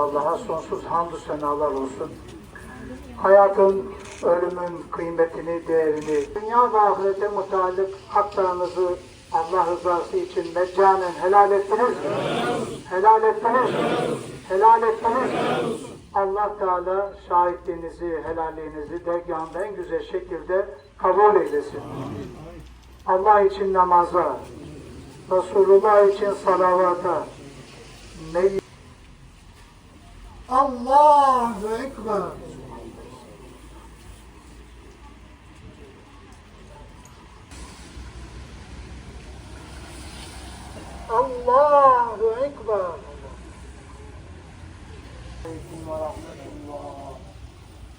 Allah'a sonsuz hamdü senalar olsun. Hayatın, ölümün kıymetini, değerini, dünya ve ahirete mutalip haklarınızı Allah rızası için meccanen helal ettiniz. Helal ettiniz. Helal ettiniz. Helal ettiniz. Allah Teala şahitliğinizi, helalliğinizi dergahında en güzel şekilde kabul eylesin. Allah için namaza, Resulullah için salavata, ne Allahu Ekber. Allahu Ekber. Aleyküm ve rahmetullah.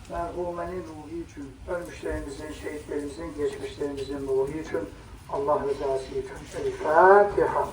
Merhumenin ruhu için, ölmüşlerimizin, şehitlerimizin, geçmişlerimizin ruhu için, Allah rızası için. El Fatiha.